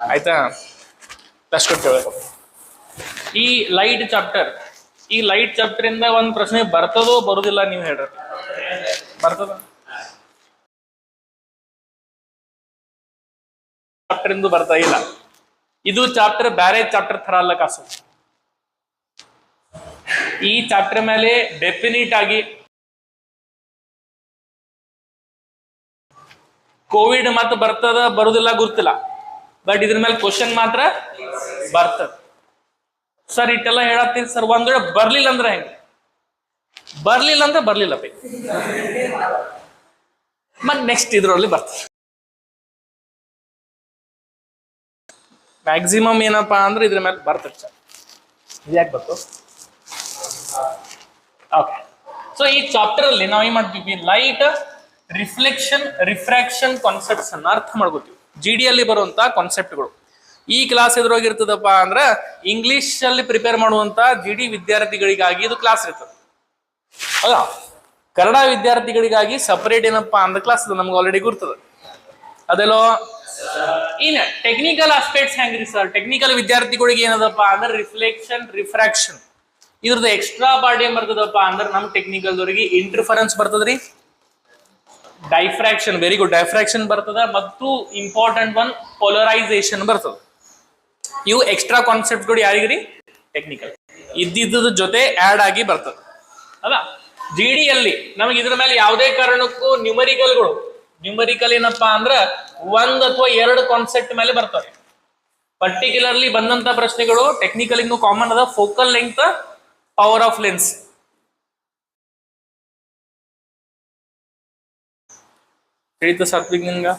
ಆಯ್ತಾ? ಕೇಳಬೇಕು ಈ ಲೈಟ್ ಚಾಪ್ಟರ್ ಈ ಲೈಟ್ ಚಾಪ್ಟರ್ ಇಂದ ಒಂದ್ ಪ್ರಶ್ನೆ ಬರ್ತದೋ ಬರುದಿಲ್ಲ ನೀವು ಹೇಳ್ರಿ. ಬರ್ತದ? ಚಾಪ್ಟರ್ ಇಂದು ಬರ್ತಾ ಇಲ್ಲ. ಇದು ಚಾಪ್ಟರ್ ಬ್ಯಾರೆ ಚಾಪ್ಟರ್ ತರ ಅಲ್ಲ ಕಾಸು. ಈ ಚಾಪ್ಟರ್ ಮೇಲೆ ಡೆಫಿನಿಟ್ ಆಗಿ ಕೋವಿಡ್ ಮತ್ತೆ ಬರ್ತದ ಬರುದಿಲ್ಲ ಗುರ್ತಿಲ್ಲ. ಬಟ್ ಇದ್ರ ಮೇಲೆ ಕ್ವಶನ್ ಮಾತ್ರ ಬರ್ತದೆ. ಸರ್ ಇಟ್ಟೆಲ್ಲ ಹೇಳತ್ತೀನಿ ಸರ್ ಒಂದ್ ವೇಳೆ ಬರ್ಲಿಲ್ಲ ಅಂದ್ರೆ ಹೆಂಗ? ಬರ್ಲಿಲ್ಲ ಅಂದ್ರೆ ಬರ್ಲಿಲ್ಲ ಪೈ ಮತ್ ನೆಕ್ಸ್ಟ್ ಇದ್ರಲ್ಲಿ ಬರ್ತದೆ. ಮ್ಯಾಕ್ಸಿಮಮ್ ಏನಪ್ಪಾ ಅಂದ್ರೆ ಇದ್ರ ಮೇಲೆ ಬರ್ತದೆ ಸರ್ ಯಾಕೆ ಬರ್ತು ಓಕೆ ಸೊ ಈ ಚಾಪ್ಟರ್ ಅಲ್ಲಿ ನಾವು ಏನ್ ಮಾಡ್ತೀವಿ? ಲೈಟ್ ರಿಫ್ಲೆಕ್ಷನ್ ರಿಫ್ರಾಕ್ಷನ್ ಕಾನ್ಸೆಪ್ಟ್ಸ್ ಅನ್ನ ಅರ್ಥ ಮಾಡ್ಕೋತೀವಿ. ಜಿ ಡಿ ಅಲ್ಲಿ ಕಾನ್ಸೆಪ್ಟ್ ಕಾನ್ಸೆಪ್ಟ್ಗಳು ಈ ಕ್ಲಾಸ್ ಎದುರೋಗಿರ್ತದಪ್ಪ ಅಂದ್ರೆ ಇಂಗ್ಲಿಷ್ ಅಲ್ಲಿ ಪ್ರಿಪೇರ್ ಮಾಡುವಂತ ಜಿ ಡಿ ವಿದ್ಯಾರ್ಥಿಗಳಿಗಾಗಿ ಇದು ಕ್ಲಾಸ್ ಇರ್ತದೆ. ಹೌದಾ? ಕನ್ನಡ ವಿದ್ಯಾರ್ಥಿಗಳಿಗಾಗಿ ಸಪರೇಟ್ ಏನಪ್ಪಾ ಅಂದ ಕ್ಲಾಸ್ ಇದೆ ನಮ್ಗೆ ಆಲ್ರೆಡಿ ಗುರ್ತದೆ. ಅದೆಲ್ಲೋ? ಇನ್ ಟೆಕ್ನಿಕಲ್ ಆಸ್ಪೆಕ್ಟ್ಸ್ ಹೆಂಗ್ರಿ ಸರ್ ಟೆಕ್ನಿಕಲ್ ವಿದ್ಯಾರ್ಥಿಗಳಿಗೆ ಏನದಪ್ಪ ಅಂದ್ರೆ ರಿಫ್ಲೆಕ್ಷನ್ ರಿಫ್ರಾಕ್ಷನ್ ಇದ್ರದ್ದು ಎಕ್ಸ್ಟ್ರಾ ಬಾಡಿ ಏನ್ ಬರ್ತದಪ್ಪ ಅಂದ್ರೆ ನಮ್ ಟೆಕ್ನಿಕಲ್ ದವರಿಗೆ ಇಂಟರ್ಫರೆನ್ಸ್ ಬರ್ತದ್ರಿ. ಡೈಫ್ರಾಕ್ಷನ್ ವೆರಿ ಗುಡ್ ಡೈಫ್ರಾಕ್ಷನ್ ಬರ್ತದ ಮತ್ತು ಇಂಪಾರ್ಟೆಂಟ್ ಒನ್ ಪೊಲರೈಸೇಷನ್ ಬರ್ತದ. ಇವು ಎಕ್ಸ್ಟ್ರಾ ಕಾನ್ಸೆಪ್ಟ್ಗಳು ಯಾರಿಗ್ರಿ? ಟೆಕ್ನಿಕಲ್ ಇದ್ದಿದ್ದ ಜೊತೆ ಆಡ್ ಆಗಿ ಬರ್ತದ. ಅಲ್ಲ? ಜಿ ಡಿ ಅಲ್ಲಿ ನಮಗೆ ಇದ್ರ ಮೇಲೆ ಯಾವುದೇ ಕಾರಣಕ್ಕೂ ನ್ಯೂಮರಿಕಲ್ಗಳು ನ್ಯೂಮರಿಕಲ್ ಏನಪ್ಪಾ ಅಂದ್ರ ಒಂದ್ ಅಥವಾ ಎರಡು ಕಾನ್ಸೆಪ್ಟ್ ಮೇಲೆ ಬರ್ತವೆ. ಪರ್ಟಿಕ್ಯುಲರ್ಲಿ ಬಂದಂತ ಪ್ರಶ್ನೆಗಳು ಟೆಕ್ನಿಕಲ್ ಕಾಮನ್ ಅದ. Focal length power of lens ತಿಳಿತ Satvik ನಿಮ್ಗೆ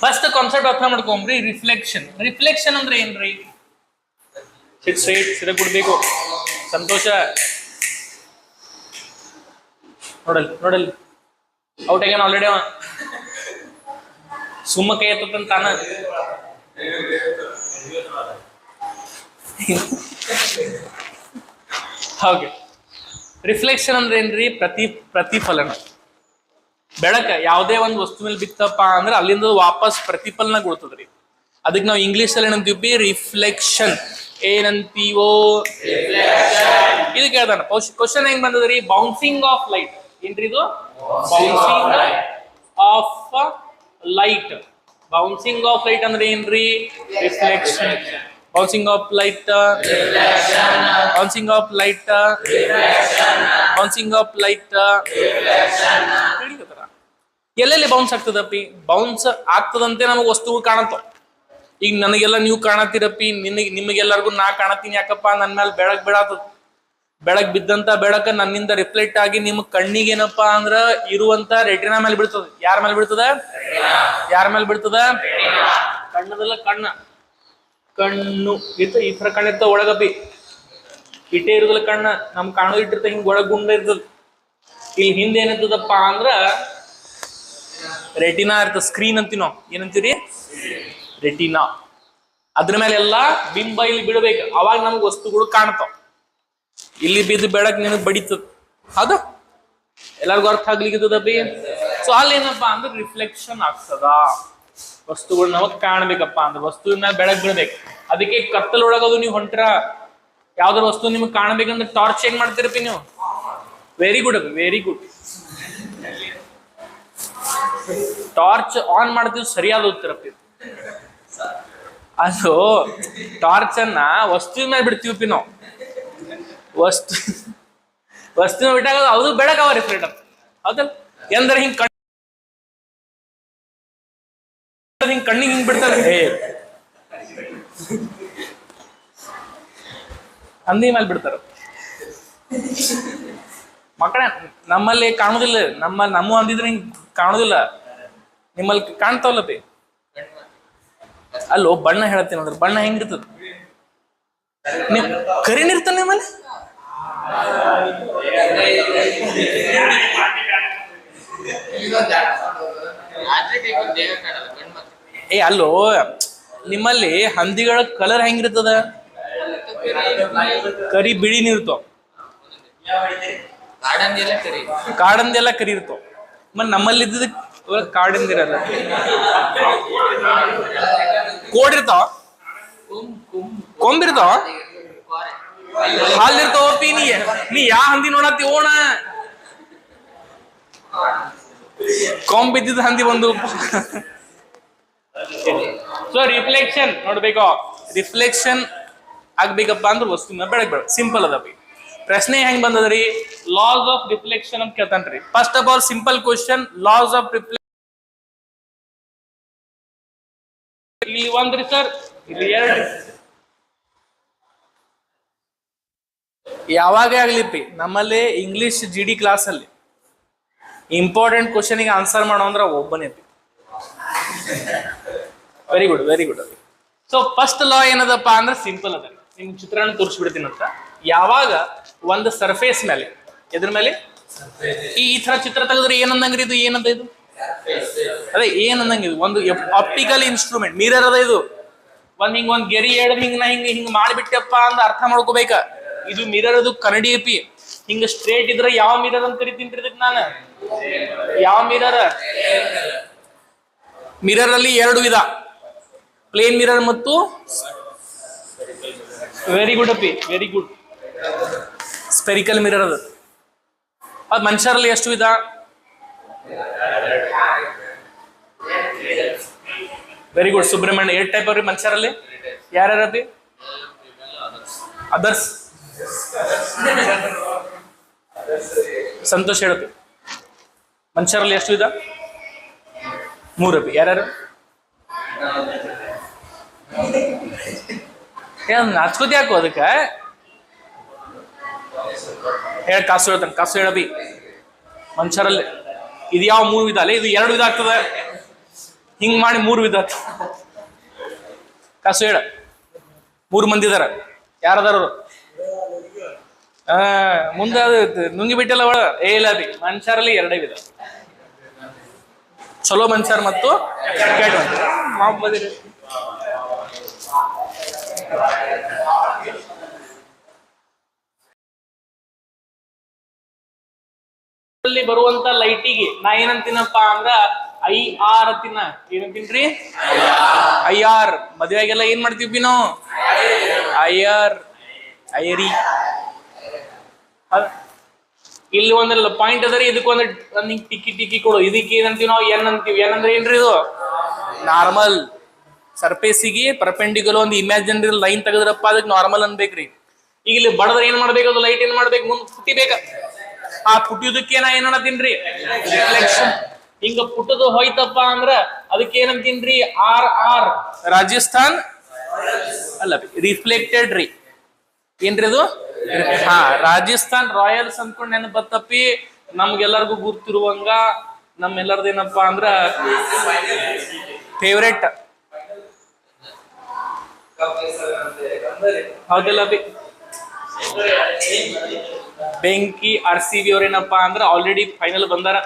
ಫಸ್ಟ್ ಕಾನ್ಸೆಪ್ಟ್ ಅರ್ಥ ಮಾಡ್ಕೊಂಬ್ರಿ ರಿಫ್ಲೆಕ್ಷನ್ ರಿಫ್ಲೆಕ್ಷನ್ ಅಂದ್ರೆ ಏನ್ರಿ? ಸಿಟ್ ಸ್ಟ್ರೈಟ್ ಸಿರ ಕೊಡ್ಬೇಕು ಸಂತೋಷ. ನೋಡಲ್ ನೋಡಲ್. ಔಟ್ ಆಗ್ಯಾನ ಆಲ್ರೆಡಿ ಅವ. ಸುಮ್ಮ ಕೈ ಎತ್ತಂತ ತಾನ. ಹಾಗೆ ರಿಫ್ಲೆಕ್ಷನ್ ಅಂದ್ರೆ ಏನ್ರಿ? ಪ್ರತಿ ಪ್ರತಿಫಲನ. ಬೆಳಕ ಯಾವುದೇ ಒಂದು ವಸ್ತು ಮೇಲೆ ಬಿತ್ತಪ್ಪ ಅಂದ್ರೆ ಅಲ್ಲಿಂದ ವಾಪಸ್ ಪ್ರತಿಫಲನ ಕೊಡ್ತದ್ರಿ. ಅದಕ್ಕೆ ನಾವು ಇಂಗ್ಲಿಷ್ ಅಲ್ಲಿ ಏನಂತೀವಿ? ರಿಫ್ಲೆಕ್ಷನ್. ಏನಂತೀವೋ? ಇದು ಕೇಳ್ದಾನ ಕ್ವಶನ್ ಹೆಂಗ್ ಬಂದದ್ರಿ? ಬೌನ್ಸಿಂಗ್ ಆಫ್ ಲೈಟ್ ಏನ್ರಿ ಇದು? Bouncing of light bouncing of light ಅಂದ್ರೆ ಏನ್ರಿ? Reflection bouncing of light bouncing of light bouncing of light ಎಲ್ಲೆಲ್ಲಿ ಬೌನ್ಸ್ ಆಗ್ತದಪ್ಪಿ ಬೌನ್ಸ್ ಆಗ್ತದಂತೆ ನಮಗೆ ವಸ್ತುವು ಕಾಣತ್ತ ಈಗ ನನಗೆಲ್ಲ ನೀವು ಕಾಣತ್ತೀರಪ್ಪಿ ನಿನಗೆ, ನಿಮಗೆಲ್ಲರಿಗೂ ನಾ ಕಾಣತೀನಿ ಯಾಕಪ್ಪ? ನನ್ನ ಮೇಲೆ ಬೆಳಕ್ ಬೀಳಾತದ ಬೆಳಕ್ ಬಿದ್ದಂತ ಬೆಳಕ ನನ್ನಿಂದ ರಿಫ್ಲೆಕ್ಟ್ ಆಗಿ ನಿಮ್ಮ ಕಣ್ಣಿಗೆ ಏನಪ್ಪಾ ಅಂದ್ರ ಇರುವಂತ ರೆಟಿನಾ ಮೇಲೆ ಬೀಳ್ತದ. ಯಾರ ಮೇಲೆ ಬೀಳ್ತದ? ಯಾರ ಮೇಲೆ ಬೀಳ್ತದ? ಕಣ್ಣದಲ್ಲ ಕಣ್ಣ. ಕಣ್ಣು ಇತ್ತ, ಈ ತರ ಕಣ್ಣ ಇರ್ತಾವ ಒಳಗಪ್ಪಿ ಇಟ್ಟೇ ಇರುದಿಲ್ಲ ಕಣ್ಣ. ನಮ್ ಕಾಣೋದು ಇಟ್ಟಿರ್ತ ಹಿಂಗ್ ಒಳಗ್ ಗುಂಡ ಇರ್ತದ. ಇಲ್ಲಿ ಹಿಂದೆ ಏನಿರ್ತದಪ್ಪ ಅಂದ್ರ ರೆಟಿನಾ ಇರ್ತದೆ ಸ್ಕ್ರೀನ್ ಅಂತೀವಿ ನಾವು ಏನಂತೀರಿ? ರೆಟಿನಾ. ಅದ್ರ ಮೇಲೆ ಎಲ್ಲ ಬಿಂಬ ಇಲ್ಲಿ ಬಿಡಬೇಕು. ಅವಾಗ ನಮ್ಗೆ ವಸ್ತುಗಳು ಕಾಣ್ತಾವ. ಇಲ್ಲಿ ಬಿದ್ದು ಬೆಳಕ್ ನಿನಗೆ ಬಡಿತದ. ಹೌದು ಎಲ್ಲರಿಗೂ ಅರ್ಥ ಆಗ್ಲಿಕ್ಕದಪ್ಪಿ ಸೊ ಅಲ್ಲಿ ಏನಪ್ಪಾ ಅಂದ್ರೆ ರಿಫ್ಲೆಕ್ಷನ್ ಆಗ್ತದ. ವಸ್ತುಗಳು ನಮಗ್ ಕಾಣ್ಬೇಕಪ್ಪ ಅಂದ್ರೆ ವಸ್ತುವಿನ ಬೆಳಕ್ ಬಿಡ್ಬೇಕು. ಅದಕ್ಕೆ ಕತ್ತಲೊಳಗದು ನೀವು ಹೊಂಟ್ರ ಯಾವ್ದಾರ ವಸ್ತು ನಿಮ್ಗೆ ಕಾಣ್ಬೇಕಂದ್ರೆ ಟಾರ್ಚ್ ಹೆಂಗ್ ಮಾಡ್ತೀರಪ್ಪಿ ನೀವು? Very good very good torch on ಮಾಡ್ತೀವಿ ಸರಿಯಾದ ಉತ್ತರ ಅದು ಟಾರ್ಚ್ ಅನ್ನ ವಸ್ತುವಿನ ಮೇಲೆ ಬಿಡ್ತೀವಿ ನಾವು. ವಸ್ತು, ವಸ್ತುವಿನ ಬಿಟ್ಟಾಗ ಅದು ಬೆಳಕವ ರೀ ಪ್ರೀಟರ್ ಹೌದಲ್ಲ? ಎಂದ್ರೆ ಹಿಂಗ್ ಕಣ್ ಹಿಂಗ್ ಕಣ್ಣಿಗೆ ಹಿಂಗ್ ಬಿಡ್ತಾರೆ ಹೇ ಹಂದಿ ಮೇಲೆ ಬಿಡ್ತಾರ. ಮಕ್ಕಳ, ನಮ್ಮಲ್ಲಿ ಕಾಣುದಿಲ್ಲ. ನಮ್ಮ ನಮ್ಮ ಅಂದಿದ್ರೆ ಹಿಂಗ್ ಕಾಣುದಿಲ್ಲ. ನಿಮ್ಮಲ್ಲಿ ಕಾಣ್ತಾವಲ್ಲ ಬಿ ಅಲ್ಲೋ ಬಣ್ಣ ಹೇಳ್ತೀನಿ ಅಂದ್ರೆ ಬಣ್ಣ ಹೆಂಗಿರ್ತದ? ನಿಮ್ ಕರಿನಿರ್ತಾನೆ ನಿಮ್ಮಲ್ಲಿ? ಏ ಅಲ್ಲೋ ನಿಮ್ಮಲ್ಲಿ ಹಂದಿಗಳ ಕಲರ್ ಹೆಂಗಿರ್ತದ? ಕರಿ ಬಿಳಿ ಕರಿ. ಕಾಡಂದೆಲ್ಲ ಕರಿ ಇರ್ತಾವ. ಮತ್ ನಮ್ಮಲ್ಲಿ ಇದ್ದಿದ್ ಕಾಡಿಂದಿರಲ್ಲ ಕೋಡ್ ಇರ್ತಾವ? ಕೊಂಬಿರ್ತಾವ ಹಾಲಿರ್ತಾವ ಪಿ ನೀ? ನೀ ಯಾ ಹಂದಿ ನೋಡತ್ತಿ ಓಣ? ಕೊಂಬ್ ಬಿದ್ದಿದ್ದ ಹಂದಿ ಒಂದು ಸೊ ರಿಫ್ಲೆಕ್ಷನ್ ನೋಡ್ಬೇಕು. ರಿಫ್ಲೆಕ್ಷನ್ ಆಗ್ಬೇಕಪ್ಪ ಅಂದ್ರೆ ವಸ್ತು ಮೇಲೆ ಬೆಳಗ್ ಬೇಡ. ಸಿಂಪಲ್ ಅದ ಬಿ. ಪ್ರಶ್ನೆ ಹೆಂಗ್ ಬಂದದ್ರಿ? ಲಾಸ್ ಆಫ್ ರಿಫ್ಲೆಕ್ಷನ್ ಅಂತ ಕೇಳ್ತಾನ್ರಿ. First of all simple question laws of reflection ಇಲ್ಲಿ ಒಂದ್ರಿ ಸರ್ ಇಲ್ಲಿ ಎರಡ್ರಿ. ಯಾವಾಗ ಆಗ್ಲಿಪ್ಪಿ ನಮ್ಮಲ್ಲಿ ಇಂಗ್ಲಿಷ್ ಜಿ ಡಿ ಕ್ಲಾಸ್ ಅಲ್ಲಿ ಇಂಪಾರ್ಟೆಂಟ್ ಕ್ವಶನ್ಗೆ ಆನ್ಸರ್ ಮಾಡೋ ಅಂದ್ರೆ ಒಬ್ಬನೇ very good very good so first law ಏನದಪ್ಪ ಅಂದ್ರೆ ಸಿಂಪಲ್ ಅದ. ನಿಮ್ ಚಿತ್ರಣ ತೋರಿಸ್ಬಿಡ್ತೀನಿ ಅಂತ ಯಾವಾಗ ಒಂದು ಸರ್ಫೇಸ್ ಮೇಲೆ. ಎದ್ರ ಮೇಲೆ? ಈ ಈ ತರ ಚಿತ್ರ ತೆಗೆದ್ರೆ ಏನಂದಂಗ್ರಿ ಇದು? ಏನಂತ ಇದು? ಅದೇ, ಏನಂದಂಗ ಇದು? ಒಂದು ಆಪ್ಟಿಕಲ್ ಇನ್ಸ್ಟ್ರೂಮೆಂಟ್ ಮಿರರ್ ಅದ ಇದು. ಒಂದ್ ಹಿಂಗ್ ಒಂದ್ ಗೆರಿ ಎಳ್ದ್ ಹಿಂಗ್ ನಾ ಹಿಂಗ್ ಹಿಂಗ್ ಮಾಡಿಬಿಟ್ಟೆಪ್ಪ ಅಂತ ಅರ್ಥ ಮಾಡ್ಕೋಬೇಕ. ಇದು ಮಿರರ್ ಅದು ಕನ್ನಡಿ ಪಿ ಹಿಂಗ ಸ್ಟ್ರೇಟ್ ಇದ್ರೆ ಯಾವ ಮಿರರ್ ಅಂತ ಕರಿತೀನಿ ನಾನು? ಯಾವ ಮಿರರ್ ಮಿರರ್ ಅಲ್ಲಿ ಎರಡು ವಿಧ. ಪ್ಲೇನ್ ಮಿರರ್ ಮತ್ತು ವೆರಿ ಗುಡ್ ಅಪ್ಪಿ ವೆರಿ ಗುಡ್ ಸ್ಪೆರಿಕಲ್ ಮಿರರ್ ಅದು. ಅದು ಮನುಷ್ಯರಲ್ಲಿ ಎಷ್ಟು ವಿಧ? Very good Subrahmanya, eight type ಅವ್ರಿ ಮನುಷ್ಯರಲ್ಲಿ? ಯಾರ್ಯಾರಿ ಅದರ್ಸ್ ಸಂತೋಷ ಹೇಳಪ್ಪಿ ಮನುಷ್ಯರಲ್ಲಿ ಎಷ್ಟು ವಿಧ? ಮೂರಪ್ಪಿ ಯಾರ್ಯಾರು? ಏನ್ ನಾಚ್ಕೋತಿ ಯಾಕೋ ಅದಕ್ಕೆ? ಹೇಳ, ಕಾಸು ಹೇಳ್ತಾನೆ, ಕಾಸು ಹೇಳಬಿ. ಮನುಷ್ಯರಲ್ಲಿ ಇದು ಯಾವ ಮೂರು ವಿಧ ಅಲ್ಲ? ಇದು ಎರಡು ವಿಧ ಆಗ್ತದೆ. ಹಿಂಗೆ ಮಾಡಿ ಮೂರು ವಿಧ ಕಾಸು ಹೇಳ. ಮೂರು ಮಂದಿ ಇದಾರ. ಯಾರದಾರ? ಮುಂದೆ ಅದು ನುಂಗಿ ಬಿಟ್ಟಲ್ಲ ಒಳ. ಏ, ಇಲ್ಲ ಬಿ ಮನುಷ್ಯರಲ್ಲಿ ಎರಡೇ ವಿಧ. ಚಲೋ ಮನುಷ್ಯರ್ ಮತ್ತು ಕೆಟ್ಟ ಮನುಷ್ಯರು. ಅಲ್ಲಿ ಬರುವಂತ ಲೈಟಿಗೆ, ನಾ ಏನಂತೀನಪ್ಪ ಅಂದ್ರ ಐ ಆರ್ ಅಂತೀನ ಏನಂತೀನ್ರಿ ಐ ಆರ್. ಮದ್ವೆಗೆಲ್ಲ ಏನ್ ಮಾಡ್ತೀವಿ ನಾವು ಐ ಆರ್. ಐರಿ ಇಲ್ಲಿ ಒಂದ್ ಪಾಯಿಂಟ್ ಅದರಿ ಇದಕ್ಕೊಂದ್ ನಿಂಗ್ ಒಂದ್ ಹಿಂಗ್ ಟಿಕ್ಕಿ ಟಿಕ್ಕಿ ಕೊಡು. ಇದಕ್ಕೆ ಏನಂತೀವಿ ನಾವು? ಏನ್ ಅಂತೀವಿ. ಏನಂದ್ರೆ ಅಂದ್ರೆ ಏನ್ರಿ ಇದು? ನಾರ್ಮಲ್ ಸರ್ಫೇಸಿಗೆ ಪರ್ಪೆಂಡಿಕಲ್ ಒಂದು ಇಮ್ಯಾಜಿನರಿ ಲೈನ್ ತೆಗೆದ್ರಪ್ಪ, ಅದಕ್ಕೆ ನಾರ್ಮಲ್ ಅನ್ಬೇಕ್ರಿ. ಈಗ ಇಲ್ಲಿ ಬಡದ್ರೆ ಏನ್ ಮಾಡ್ಬೇಕು? ಅದು ಲೈಟ್ ಏನ್ ಮಾಡ್ಬೇಕು? ಮುಂದ್ ಪುಟಿಬೇಕ ಆ ಪುಟ್ಟಿದಕ್ಕೆ ನಾ ಏನ್ ಅನ್ನತೀನ್ರಿ ಹಿಂಗ ಪುಟ್ಟದು ಹೋಯ್ತಪ್ಪ ಅಂದ್ರ ಅದಕ್ಕೆ ಏನಂತೀನ್ರಿ? R R Rajasthan? ಅಲ್ಲ ರಿಫ್ಲೆಕ್ಟೆಡ್ ರೀ. ಏನ್ರಿ ಅದು? ಹಾ, ರಾಜಸ್ಥಾನ್ ರಾಯಲ್ಸ್ ಅನ್ಕೊಂಡ್ ನೆನಪ್ ಬತ್ತಪ್ಪಿ ನಮ್ಗೆಲ್ಲರಿಗೂ ಗುರ್ತಿರುವಂಗ ನಮ್ಮೆಲ್ಲರದು ಏನಪ್ಪಾ ಅಂದ್ರ ಫೇವ್ರೆಟ್ ಹೌದಿಲ್ಲ ಬೆಂಕಿ, ಆರ್ ಸಿ ಬಿ ಅವ್ರೇನಪ್ಪ ಅಂದ್ರೆ ಆಲ್ರೆಡಿ ಫೈನಲ್ ಬಂದಾರ.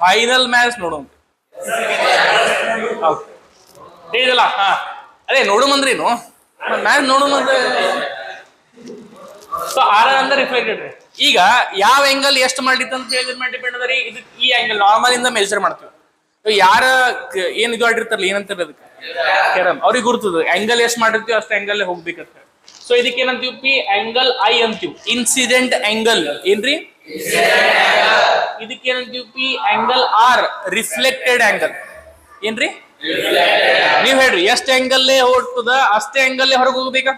ಫೈನಲ್ ಮ್ಯಾಚ್ ನೋಡೋಣ. ಇದಲ್ಲ, ಹಾ. ಅದೇ ನೋಡು ಮಂದ್ರೇನು ಮ್ಯಾಚ್ ನೋಡು ಮಂದ್ರೆ ಸೊ ಆರ್ ಅಂದ್ರೆ ರಿಫ್ಲೆಕ್ಟೆಡ್ ಈಗ ಯಾವ ಆಂಗಲ್ ಎಷ್ಟು ಮಾಡಿತ್ತು ಅಂತ ಹೇಳಿದ್ರ ಮೇಲೆ ಡಿಪೆಂಡ್ ಅದ ರೀ. ಇದು ಈ ಆಂಗಲ್ ನಾರ್ಮಲ್ ಇಂದ ಮೆಜರ್ ಮಾಡ್ತೀವಿ. ಯಾರ ಏನ್ ಇದು ಆಡಿರ್ತಾರಲ್ಲ ಏನಂತಾರೆ ಅದಕ್ಕೆ. ಕೆರಮ್ ಅವ್ರಿಗೆ ಗುರ್ತದ ಆಂಗಲ್ ಎಷ್ಟು ಮಾಡಿರ್ತೀವಿ ಅಷ್ಟು ಆಂಗಲ್ ಹೋಗ್ಬೇಕಂತ. ಸೊ ಇದಕ್ಕೆ ಏನಂತೀವಿ? ಪಿ ಆಂಗಲ್ ಐ ಅಂತೀವಿ. ಇನ್ಸಿಡೆಂಟ್ ಆಂಗಲ್ ಏನ್ರಿ? ಇದಕ್ಕೆ ಏನಂತೀವಿ? P angle R reflected angle ಏನ್ರಿ? ನೀವ್ ಹೇಳ್ರಿ, ಎಷ್ಟ್ ಆಂಗಲ್ ಹೋಗ್ತದ, ಅಷ್ಟೇ ಆಂಗಲ್ ಹೊರಗೆ ಹೋಗ್ಬೇಕ?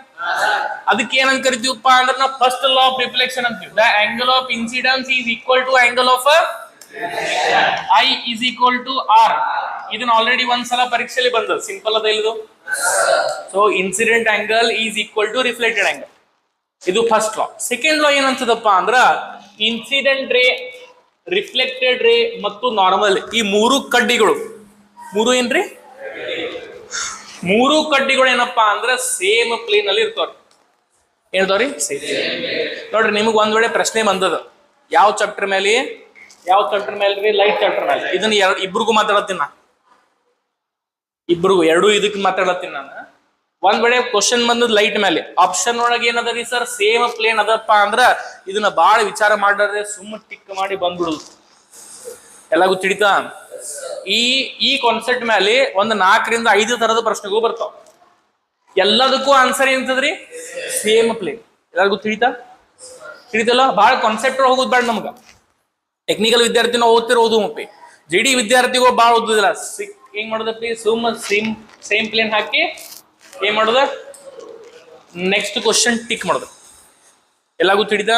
ಅದಕ್ಕೆ ಏನಂತ ಕರಿತೀವಪ್ಪ ಅಂದ್ರೆ ನಾವು ಫಸ್ಟ್ ಲಾ ಆಫ್ ರಿಫ್ಲೆಕ್ಷನ್ ಅಂತೀವಿ the angle of incidence is equal to angle of I is equal to R ಇದನ್ನ ಆಲ್ರೆಡಿ ಒಂದ್ಸಲ ಪರೀಕ್ಷೆಯಲ್ಲಿ ಬಂದದ್ದು. ಸಿಂಪಲ್ ಅದ ಇದು so incident angle is equal to reflected angle ಇದು ಫಸ್ಟ್ ಲಾ ಸೆಕೆಂಡ್ ಲಾ ಏನಂತದಪ್ಪ ಅಂದ್ರ ಇನ್ಸಿಡೆಂಟ್ ರೇ ರಿಫ್ಲೆಕ್ಟೆಡ್ ರೇ ಮತ್ತು ನಾರ್ಮಲ್ ಈ ಮೂರು ಕಡ್ಡಿಗಳು. ಮೂರು ಏನ್ರಿ? ಮೂರು ಕಡ್ಡಿಗಳು ಏನಪ್ಪಾ ಅಂದ್ರ ಸೇಮ್ ಪ್ಲೇನ್ ಅಲ್ಲಿ ಇರ್ತಾವ್ರಿ. ಹೇಳ್ತಾವ್ರಿ ಸೇಮ್ ನೋಡ್ರಿ, ನಿಮಗ್ ಒಂದ್ ವೇಳೆ ಪ್ರಶ್ನೆ ಬಂದದ. ಯಾವ ಚಾಪ್ಟರ್ ಮೇಲೆ ಯಾವ ಚಾಪ್ಟರ್ ಮೇಲೆ ರೀ? ಲೈಟ್ ಚಾಪ್ಟರ್ ಮೇಲೆ. ಇದನ್ನ ಎರಡು ಇಬ್ರಿಗೂ ಮಾತಾಡತ್ತೀನಿ ನಾ. ಇಬ್ರಿಗೂ, ಎರಡು ಇದಕ್ಕೆ ಮಾತಾಡತ್ತೀನಿ ನಾನು. ಒಂದ್ ವೇಳೆ ಕ್ವಶನ್ ಬಂದದ್ ಲೈಟ್ ಮೇಲೆ ಆಪ್ಷನ್ ಒಳಗೆ ಏನದ ರೀ ಸರ್ ಸೇಮ್ ಪ್ಲೇನ್ ಅದಪ್ಪ ಅಂದ್ರ ಇದನ್ನ ಬಾಳ ವಿಚಾರ ಮಾಡ್ರೆ ಸುಮ್ಮ ಟಿಕ್ ಮಾಡಿ ಬಂದ್ಬಿಡುದು. ಎಲ್ಲಾಗೂ ತಿಳಿತಾ? ಈ ಈ ಕಾನ್ಸೆಪ್ಟ್ ಮೇಲೆ ಒಂದು ನಾಲ್ಕರಿಂದ ಐದು ತರದ ಪ್ರಶ್ನೆಗಳು ಬರ್ತಾವ. ಎಲ್ಲದಕ್ಕೂ ಆನ್ಸರ್ ಏನ್ತದ್ರಿ ಸೇಮ್ ಪ್ಲೇನ್ ಎಲ್ಲರಿಗೂ ತಿಳಿತಾ? ತಿಳಿತಲ್ಲ? ಬಾಳ ಕಾನ್ಸೆಪ್ಟ್ ಹೋಗುದ್ ಬೇಡ ನಮ್ಗ. ಟೆಕ್ನಿಕಲ್ ವಿದ್ಯಾರ್ಥಿನ ಓದ್ತಿರೋ ಓದು ಮಪ್ಪಿ ಜಿ ಡಿ ವಿದ್ಯಾರ್ಥಿಗಳು ಭಾಳ ಓದುದಿಲ್ಲ ಸಿಕ್ ಹೆಂಗ್ ಮಾಡೋದಪ್ಪಿ ಸುಮ್ ಸೇಮ್ ಸೇಮ್ ಪ್ಲೇನ್ ಹಾಕಿ. ಏನ್ ಮಾಡುದ? ನೆಕ್ಸ್ಟ್ ಕ್ವಶನ್ ಟಿಕ್ ಮಾಡೋದು. ಎಲ್ಲಾಗೂ ತಿಳಿದ?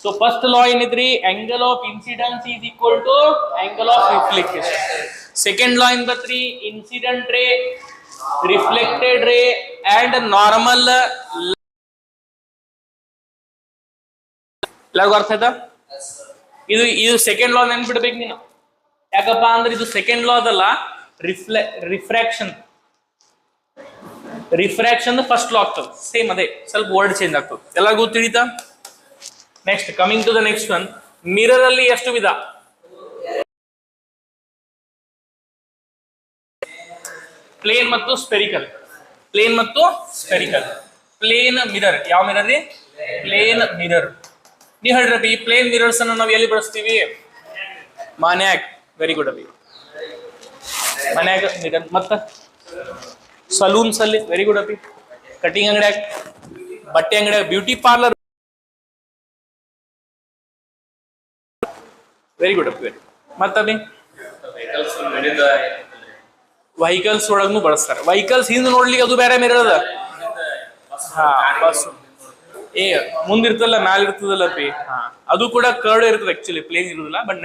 So first law ಏನಿದ್ರಿ? Angle of incidence is equal to angle of reflection second law ಏನ್ ಬತ್ರಿ? Incident ray reflected ray and normal ಎಲ್ಲರಿಗೂ ಅರ್ಥ ಆಯ್ತಾ? ಇದು ಇದು ಸೆಕೆಂಡ್ ಲಾ ನೆನ್ಬಿಡ್ಬೇಕು ನೀನು. ಯಾಕಪ್ಪ ಅಂದ್ರೆ ಇದು ಸೆಕೆಂಡ್ ಲಾ ಅದಲ್ಲ ರಿಫ್ಲೆ ರಿಫ್ರಾಕ್ಷನ್ ರಿಫ್ರಾಕ್ಷನ್ ಫಸ್ಟ್ ಲಾ ಆಗ್ತದೆ. ಸೇಮ್ ಅದೇ, ಸ್ವಲ್ಪ ವರ್ಡ್ ಚೇಂಜ್ ಆಗ್ತದೆ. ಎಲ್ಲರಿಗೂ ತಿಳಿತಾ? Next coming to the next one mirror ಅಲ್ಲಿ ಎಷ್ಟು ವಿಧ? ಪ್ಲೇನ್ ಮತ್ತು ಸ್ಪೆರಿಕಲ್ ಪ್ಲೇನ್ ಮತ್ತು ಸ್ಪೆರಿಕಲ್ ಪ್ಲೇನ್ ಮಿರರ್ ಯಾವ ಮಿರರ್ ಪ್ಲೇನ್ ಮಿರರ್ ನೀವ್ ಹೇಳ್ರಪ್ಪ ಈ ಪ್ಲೇನ್ ಮಿರರ್ಸ್ ಅನ್ನ ನಾವು ಎಲ್ಲಿ ಬಳಸ್ತೀವಿ? ಮನ್ಯಾಗ. ವೆರಿ ಗುಡ್ ಅಭಿ ಮನ್ಯಾಗ ಮತ್ತ? ಸಲೂನ್ಸ್ ಅಲ್ಲಿ. ವೆರಿ ಗುಡ್ ಅಭಿ ಕಟಿಂಗ್ ಅಂಗಡಿಯಾಗ. ಬಟ್ಟೆ ಅಂಗಡಿಯಾಗ. Beauty parlour very good Abhi ಮತ್ತ ವೆಹಿಕಲ್ಸ್ ಒಳಗೂ ಬಳಸ್ತಾರೆ. ವೆಹಿಕಲ್ಸ್ ಹಿಂದ್ ನೋಡ್ಲಿಕ್ಕೆ ಅದು ಬೇರೆ ಮಿರರ್ ಅದ. ಹಾ, ಬಸ್. ಏ ಮುಂದಿರ್ತಲ್ಲ ಮ್ಯಾಲ ಇರ್ತದಲ್ಲ ಪಿ ಅದು ಕೂಡ ಕರ್ಡ್ ಇರ್ತದೆ ಆಕ್ಚುಲಿ ಪ್ಲೇನ್ ಇರುದಿಲ್ಲ ಬಟ್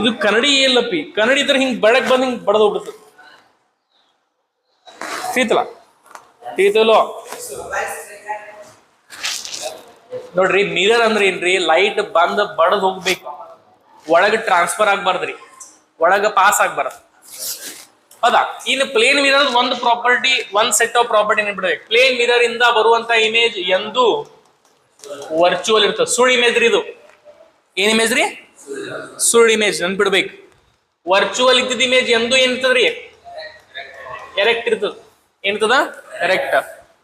ಇದು ಕನ್ನಡಿ ಎಲ್ಲಪ್ಪಿ ಕನ್ನಡಿ ಇದ್ರೆ ಹಿಂಗ್ ಬೆಳಕ್ ಬಂದ್ ಹಿಂಗ್ ಬಡದ್ ಹೋಗ್ಬಿಡ್ತದೆ ಸೀತಲ ಸೀತಲೋ ನೋಡ್ರಿ ಮಿರರ್ ಅಂದ್ರೆ ಏನ್ರಿ? ಲೈಟ್ ಬಂದ್ ಬಡದ್ ಹೋಗ್ಬೇಕು. ಒಳಗೆ ಟ್ರಾನ್ಸ್ಫರ್ ಆಗ್ಬಾರ್ದ್ರಿ. ಒಳಗ ಪಾಸ್ ಆಗ್ಬಾರ್ದು. ಹೌದಾ? ಇನ್ನು ಪ್ಲೇನ್ ಮಿರರ್ ಒಂದು ಪ್ರಾಪರ್ಟಿ ಒಂದ್ ಸೆಟ್ ಆಫ್ ಪ್ರಾಪರ್ಟಿ ನೆನ್ಬಿಡ್ಬೇಕು ಪ್ಲೇನ್ ಮಿರರ್ ಇಂದ ಬರುವಂತ ಇಮೇಜ್ ಎಂದು ವರ್ಚುವಲ್ ಇರ್ತದೆ. ಸುಳ್ ಇಮೇಜ್ ರೀ ಇದು. ಏನ್ ಇಮೇಜ್ ರೀ? ಸುಳ್ ಇಮೇಜ್ ನೆನ್ಪಿಡ್ಬೇಕು. ವರ್ಚುವಲ್ ಇದ್ದಿದ್ದ ಇಮೇಜ್ ಎಂದು ಏನಿರ್ತದ್ರಿ ಎರೆಕ್ಟ್ ಇರ್ತದ. ಏನಿರ್ತದ? ಎರೆಕ್ಟ್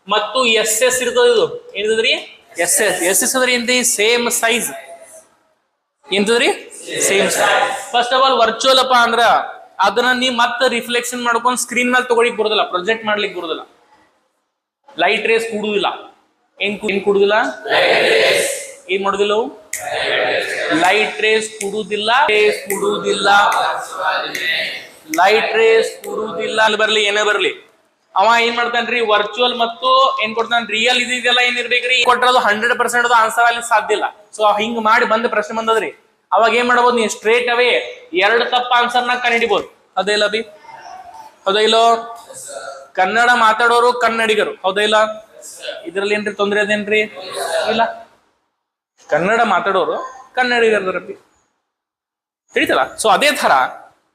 ಮತ್ತು ಎಸ್ ಎಸ್ ಇರ್ತದ ಇದು. ಏನಿರ್ತದ್ರಿ ಎಸ್ ಎಸ್ ಎಸ್ ಎಸ್ ಅಂದ್ರೆ ಏನ್ರಿ? Same size ಎಂತದ್ರಿ same first of all virtual ಅಪ್ಪ ಅಂದ್ರ ಅದನ್ನ ನೀ ಮತ್ತೆ ರಿಫ್ಲೆಕ್ಷನ್ ಮಾಡ್ಕೊಂಡು ಸ್ಕ್ರೀನ್ ಮೇಲೆ ತಗೊಳಿಕ್ ಬರುದಿಲ್ಲ ಪ್ರೊಜೆಕ್ಟ್ ಮಾಡ್ಲಿಕ್ಕೆ ಬರುದಿಲ್ಲ. ಲೈಟ್ ರೇಸ್ ಕೂಡುದಿಲ್ಲ. ಏನ್ ಏನ್ ಕೂಡುದಿಲ್ಲ? ಏನ್ ಮಾಡುದಿಲ್ಲ ಲೈಟ್ ರೇಸ್ ಕೂಡುದಿಲ್ಲ ರೇಸ್ ಕೂಡುದಿಲ್ಲ. ಲೈಟ್ ರೇಸ್ ಕೂಡುದಿಲ್ಲ. ಅಲ್ಲಿ ಬರ್ಲಿ, ಏನೇ ಬರ್ಲಿ. ಅವ ಏನ್ ಮಾಡ್ತಾನ್ರಿ? ವರ್ಚುವಲ್ ಮತ್ತು ಏನ್ ಕೊಡ್ತಾನ? ರಿಯಲ್ ಇದೆಲ್ಲ ಏನ್ ಇರ್ಬೇಕ್ರಿ? ಕೊಟ್ರದು ಹಂಡ್ರೆಡ್ ಪರ್ಸೆಂಟ್ ಅದು ಆನ್ಸರ್ ಅಲ್ಲಿ ಸಾಧ್ಯ ಇಲ್ಲ. ಸೊ ಹಿಂಗ್ ಮಾಡಿ ಬಂದ ಪ್ರಶ್ನೆ ಬಂದದ್ರಿ. ಅವಾಗ ಏನ್ ಮಾಡಬಹುದು ನೀವು ಸ್ಟ್ರೇಟ್ ಅವೇ ಎರಡು ತಪ್ಪ ಆನ್ಸರ್ನ ಕಂಡಿಡಿಬಹುದು ಅದೇ ಇಲ್ಲ ಬಿ ಹೌದಾ ಇಲ್ಲೋ? ಕನ್ನಡ ಮಾತಾಡೋರು ಕನ್ನಡಿಗರು. ಹೌದಾ ಇಲ್ಲ? ಇದ್ರಲ್ಲಿ ಏನ್ರಿ ತೊಂದ್ರೆ ಅದೇನ್ರಿ? ಇಲ್ಲ. ಕನ್ನಡ ಮಾತಾಡೋರು ಕನ್ನಡಿಗರದರಪ್ಪಿ ತಿಳಿತಲ್ಲ? ಸೊ ಅದೇ ತರ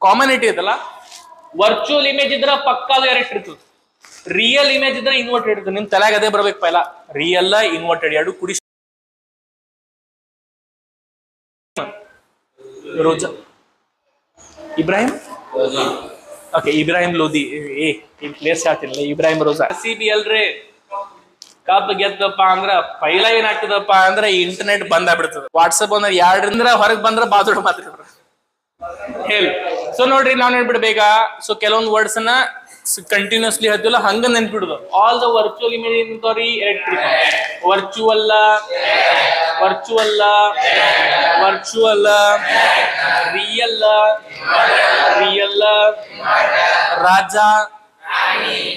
ಕಾಮನಿಟಿ ಇದಲ್ಲ. ವರ್ಚುವಲ್ ಇಮೇಜ್ ಇದ್ರ ಪಕ್ಕಾದ ಎರಡು ಇರ್ತದೆ. ರಿಯಲ್ ಇಮೇಜ್ ಇದ್ರೆ ಇನ್ವರ್ಟೆಡ್ ಇರ್ತದೆ. ನಿಮ್ ತಲೆಗೆ ಅದೇ ಬರ್ಬೇಕು ಪೈಲ ರಿಯಲ್ ಇನ್ವರ್ಟೆಡ್ ಎರಡು ಕುಡಿ ರೋಜಾ. ಇಬ್ರಾಹಿಂ? ಓಕೆ ಇಬ್ರಾಹಿಂ ಲೋದಿ ಏ ಈ ಪ್ಲೇಸ್ ಹೇಳ್ತಿಲ್ಲ ಇಬ್ರಾಹಿಂ ರೋಜಾ. ಸಿ ಬಿ ಅಲ್ರಿ. ಕಪ್ ಗೆದ್ದಪ್ಪ ಅಂದ್ರ ಪೈಲ ಏನಾಗ್ತದಪ್ಪ ಅಂದ್ರ ಇಂಟರ್ನೆಟ್ ಬಂದ ಬಿಡ್ತದ ವಾಟ್ಸಪ್ ಒಂದ್ ಎರಡರಿಂದ ಹೊರಗ್ ಬಂದ್ರ ಬಾದೋಡ್ ಮಾತ್ರ. ಹೇಳಿ. ಸೊ ನೋಡ್ರಿ ನಾವ್ ಹೇಳ್ಬಿಡ್ಬೇಕಾ ಸೊ ಕೆಲವೊಂದು ವರ್ಡ್ಸ್ ಅನ್ನ ಕಂಟಿನ್ಯೂಸ್ಲಿ ಹೇಳ್ತಿಲ್ಲ ಹಂಗ ನೆನ್ಪಿಡುದು. All the virtual image ನಿಂತವ್ರಿ electric virtual virtual virtual real real Raja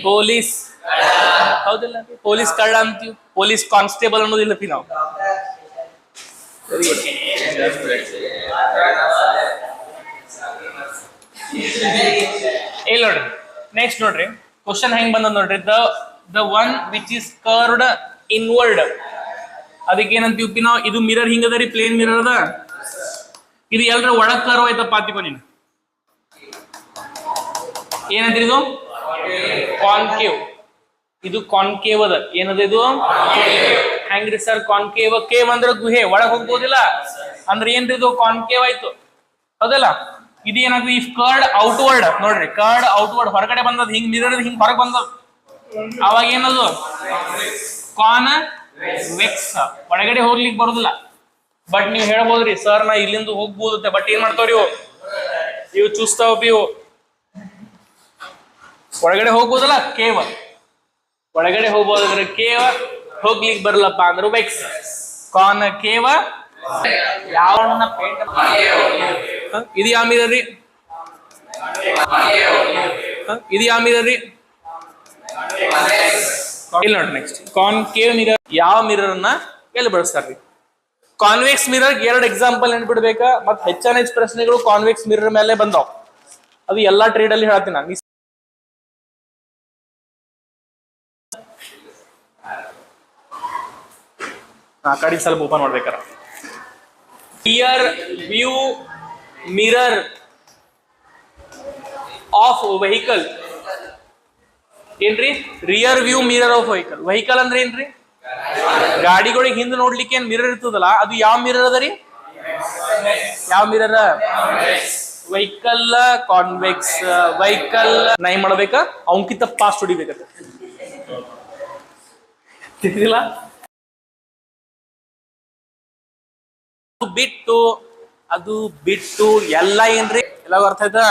police ಹೌದಿಲ್ಲ ಪೊಲೀಸ್ ಕಳ್ಳ ಅಂತೀವಿ ಪೊಲೀಸ್ ಕಾನ್ಸ್ಟೇಬಲ್ ಅನ್ನೋದಿಲ್ಲ ಪಿ ನಾವು. ಇಲ್ಲ ನೋಡ್ರಿ? ನೆಕ್ಸ್ಟ್ ನೋಡ್ರಿ. ಕ್ವಶನ್ ಹೆಂಗ್ ಬಂದ ನೋಡ್ರಿ? The the one which is curved inward ಅದಕ್ಕೆ ಏನಂತೀವಿ ನಾವು? ಇದು ಮಿರರ್ ಹಿಂಗದ ರೀ? ಪ್ಲೇನ್ ಮಿರರ್ ಅದ? ಇದು ಎಲ್ರ ಒಳಗ್ ಕರ್ವ್ ಐತಪ್ಪ ಅಂತೀವ ನೀನು ಏನಂತೀರಿ ಇದು? ಕಾನ್ಕೇವ್ ಇದು ಕಾನ್ಕೇವ್ ಅದ. ಏನದ ಇದು? ಹೆಂಗ್ರಿ ಸರ್ ಕಾನ್ಕೇವ್ ಕೇವ್ ಅಂದ್ರೆ ಗುಹೆ. ಒಳಗ್ ಹೋಗ್ಬೋದಿಲ್ಲ? ಅಂದ್ರೆ ಏನ್ರಿ ಇದು? ಕಾನ್ಕೇವ್ ಆಯ್ತು. ಹೌದಲ್ಲ? ಇದು ಈ ಇಫ್ ಕರ್ಡ್ ಔಟ್ವರ್ಡ್ ನೋಡ್ರಿ ಕರ್ಡ್ ಔಟ್ವರ್ಡ್ ಹೊರಗಡೆ ಬಂದದ್ ಹಿಂಗ್ ಮಿರರ್ ಹಿಂಗ್, ಹೊರಗ್ ಬಂದದ ಅವಾಗ ಏನದು? ಕಾನ್ ವೆಕ್ಸ್ ಒಳಗಡೆ ಹೋಗ್ಲಿಕ್ಕೆ ಬರುದಿಲ್ಲ. ಬಟ್ ನೀವು ಹೇಳ್ಬೋದ್ರಿ ಸರ್ ನಾ ಇಲ್ಲಿಂದ ಹೋಗ್ಬೋದುತ್ತೆ. ಬಟ್ ಏನ್ ಮಾಡ್ತಾವ್ರಿ ಇವು ಇವು ಚೂಸ್ತಾವ ಇವು ಒಳಗಡೆ ಹೋಗ್ಬೋದಲ್ಲ? ಕೇವ. ಒಳಗಡೆ ಹೋಗ್ಬೋದ್ರೆ ಕೇವ, ಹೋಗ್ಲಿಕ್ಕೆ ಬರಲ್ಲಪ್ಪ ಅಂದ್ರೆ ವೆಕ್ಸ್ ಕಾನ್ ಕೇವ ಯಾವ ಪೇಂಟ್ ಇದು ಯಾವ ರೀ? ಇದು ಯಾವ ಮಿರರ್ ನೋಡಿ ನೆಕ್ಸ್ಟ್ ಕಾನ್ಕೇವ್ ಮಿರರ್ ಯಾವ ಮಿರರ್ ಅನ್ನ ಎಲ್ಲಿ ಬಳಸ್ತಾರ್ರಿ ಕಾನ್ವೆಕ್ಸ್ ಮಿರರ್ ಎರಡು ಎಕ್ಸಾಂಪಲ್ ನೆನ್ಬಿಡ್ಬೇಕಾ ಮತ್ ಹೆಚ್ಚಾನ ಹೆಚ್ಚು ಪ್ರಶ್ನೆಗಳು ಕಾನ್ವೆಕ್ಸ್ ಮಿರರ್ ಮೇಲೆ ಬಂದಾವ್. ಅದು ಎಲ್ಲಾ ಟ್ರೇಡ್ ಅಲ್ಲಿ ಹೇಳ್ತೀನಿ ನಾನು. ಕಡೆ ಸ್ವಲ್ಪ ಓಪನ್ ಮಾಡ್ಬೇಕಾರ. Rear view mirror of vehicle. ಏನ್ರಿ? Rear view mirror of vehicle vehicle ಅಂದ್ರೆ ಏನ್ರಿ? ಗಾಡಿಗಳಿಗೆ ಹಿಂದೆ ನೋಡ್ಲಿಕ್ಕೆ ಏನ್ ಮಿರರ್ ಇರ್ತದಲ್ಲ, ಅದು ಯಾವ ಮಿರರ್ ಅದ ರೀ? ಯಾವ ಮಿರರ್ ವೆಹಿಕಲ್ ಕಾನ್ವೆಕ್ಸ್ ವೆಹಿಕಲ್ ನೈ ಮಾಡ್ಬೇಕಾ? ಅವನ್ಕಿಂತ ಪಾಸ್ಟ್ ಹೊಡಿಬೇಕಂತ ಬಿಟ್ಟು, ಅದು ಬಿಟ್ಟು ಎಲ್ಲ ಏನ್ರಿ? ಎಲ್ಲ ಅರ್ಥ ಆಯ್ತಾ?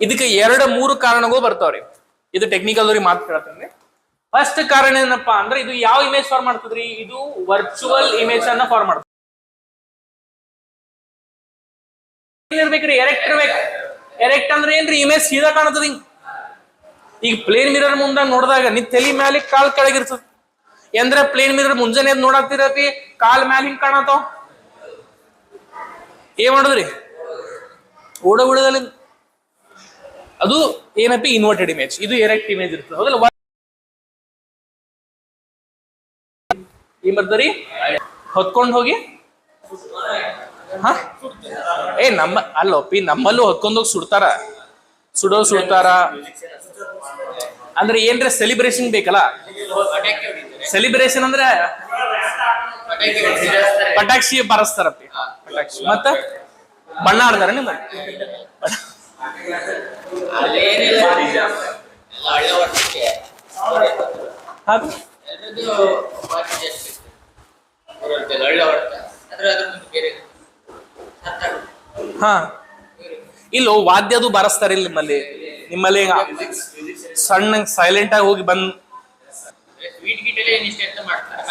ಇದಕ್ಕೆ ಎರಡು ಮೂರು ಕಾರಣಗಳು ಬರ್ತಾವ್ರಿ ಇದು ಟೆಕ್ನಿಕಲ್ ಅವ್ರಿಗೆ ಮಾತು ಕೇಳ್ತೀನಿ. ಫಸ್ಟ್ ಕಾರಣ ಏನಪ್ಪಾ ಅಂದ್ರೆ, ಇದು ಯಾವ ಇಮೇಜ್ ಫಾರ್ಮ್ ಮಾಡ್ತದ್ರಿ? ಇದು ವರ್ಚುವಲ್ ಇಮೇಜ್ ಅನ್ನ ಫಾರ್ಮ್ ಮಾಡ್ತದೆ ಇರ್ಬೇಕ್ರಿ ಎರೆಕ್ಟ್ ಇರ್ಬೇಕು. ಎರೆಕ್ಟ್ ಅಂದ್ರೆ ಏನ್ರಿ? ಇಮೇಜ್ ಸೀದಾ ಕಾಣ್ತದ ಈಗ ಪ್ಲೇನ್ ಮಿರರ್ ಮುಂದೆ ನೋಡಿದಾಗ ನಿ ತಲೆ ಮ್ಯಾಲೆ ಕಾಲ್ ಕೆಳಗಿರ್ತದ. ಎಂದ್ರೆ ಪ್ಲೇನ್ ಮಿರರ್ ಮುಂಜಾನೆ ಎದ್ದು ನೋಡಾತಿರತಿ ಕಾಲ್ ಮ್ಯಾಲ ಹಿಂಗ್ ಕಾಣತಾವ. ಏನ್ ಮಾಡುದ್ರಿ? ಓಡ ಬಿಡದಲ್ಲಿ ಅದು ಏನಪ್ಪಿ ಇನ್ವರ್ಟೆಡ್ ಇಮೇಜ್ ಇದು ಎರೆಕ್ಟ್ ಇಮೇಜ್ ಇರ್ತದೆ. ಹೌದಲ್ಲ? ಏನ್ ಬರ್ತದ್ರಿ ಹೊತ್ಕೊಂಡ್ ಹೋಗಿ? ಹ? ಏ, ನಮ್ಮ ಅಲ್ಲೋಪಿ, ನಮ್ಮಲ್ಲೂ ಹೊತ್ಕೊಂಡೋಗಿ ಸುಡ್ತಾರ. ಸುಡೋ ಸುಡ್ತಾರ. ಅಂದ್ರೆ ಏನ್ರ ಸೆಲಿಬ್ರೇಷನ್ ಬೇಕಲ್ಲ? ಸೆಲಿಬ್ರೇಷನ್ ಅಂದ್ರೆ ಪಟಾಕ್ಷಿ ಬಾರಿಸ್ತಾರಪ್ಪಿ. ಪಟಾಕ್ಷಿ. ಮತ್ತ ಬಣ್ಣ ಆಡ್ತಾರ ನಿಮ್ಮ ಹ. ಇಲ್ಲೋ, ವಾದ್ಯದು ಬಾರಿಸ್ತಾರ ಇಲ್ಲಿ ನಿಮ್ಮಲ್ಲಿ. ನಿಮ್ಮಲ್ಲಿ ಸಣ್ಣ ಸೈಲೆಂಟ್ ಆಗಿ ಹೋಗಿ ಬಂದ್ ಮಾಡ್ತಾರೆ?